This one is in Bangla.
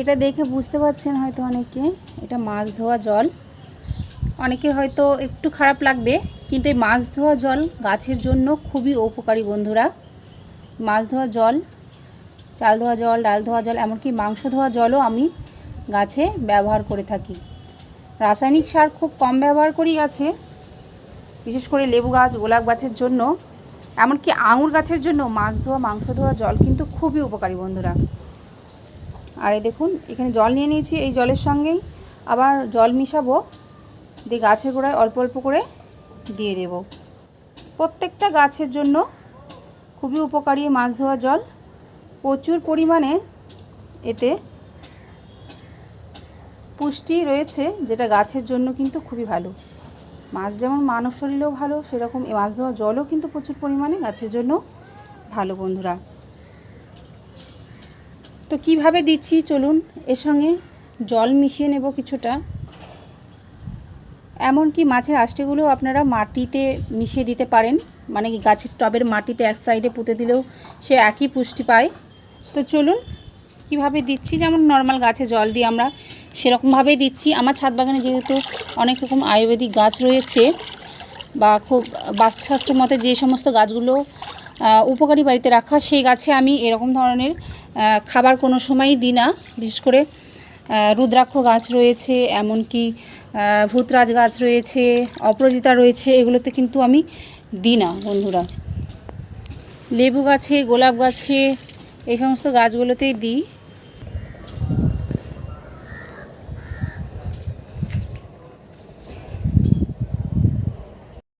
এটা দেখে বুঝতে পারছেন হয়তো অনেকে, এটা মাছ ধোয়া জল। অনেকের হয়তো একটু খারাপ লাগবে, কিন্তু এই মাছ ধোয়া জল গাছের জন্য খুবই উপকারী বন্ধুরা। মাছ ধোয়া জল, চাল ধোয়া জল, ডাল ধোয়া জল, এমনকি মাংস ধোয়া জলও আমি গাছে ব্যবহার করে থাকি। রাসায়নিক সার খুব কম ব্যবহার করি গাছে, বিশেষ করে লেবু গাছ, গোলাপ গাছের জন্য। এমনকি আঙুর গাছের জন্য মাছ ধোয়া, মাংস ধোয়া জল কিন্তু খুবই উপকারী বন্ধুরা। আর এই দেখুন, এখানে জল নিয়ে নিয়েছি এই জলের সঙ্গেই। আবার জল মিশাবো, দিয়ে গাছের গোড়ায় অল্প অল্প করে দিয়ে দেব। প্রত্যেকটা গাছের জন্য খুবই উপকারী মাছ ধোয়া জল। প্রচুর পরিমাণে এতে পুষ্টি রয়েছে, যেটা গাছের জন্য কিন্তু খুবই ভালো। মাছ যেমন মানব শরীরেও ভালো, সেরকম এই মাছ ধোয়া জলও কিন্তু প্রচুর পরিমাণে গাছের জন্য ভালো, বন্ধুরা। তো কীভাবে দিচ্ছি? চলুন, এর সঙ্গে জল মিশিয়ে নেব কিছুটা। এমনকি মাছের আষ্টেগুলো আপনারা মাটিতে মিশিয়ে দিতে পারেন। মানে গাছের টবের মাটিতে এক সাইডে পুঁতে দিলেও সে একই পুষ্টি পায়। তো চলুন, কীভাবে দিচ্ছি? যেমন নর্মাল গাছে জল দিয়ে আমরা সেরকমভাবেই দিচ্ছি। আমার ছাদ বাগানে যেহেতু অনেক রকম আয়ুর্বেদিক গাছ রয়েছে বা খুব বাস্তুশাস্ত্র মতে যে সমস্ত গাছগুলো উপকারী বাড়িতে রাখা, সেই গাছে আমি এরকম ধরনের খাবার কোনো সময়ই দিই না। বিশেষ করে রুদ্রাক্ষ গাছ রয়েছে, এমনকি ভূতরাজ গাছ রয়েছে, অপরাজিতা রয়েছে, এগুলোতে কিন্তু আমি দিই না, বন্ধুরা। লেবু গাছে, গোলাপ গাছে, এই সমস্ত গাছগুলোতেই দিই।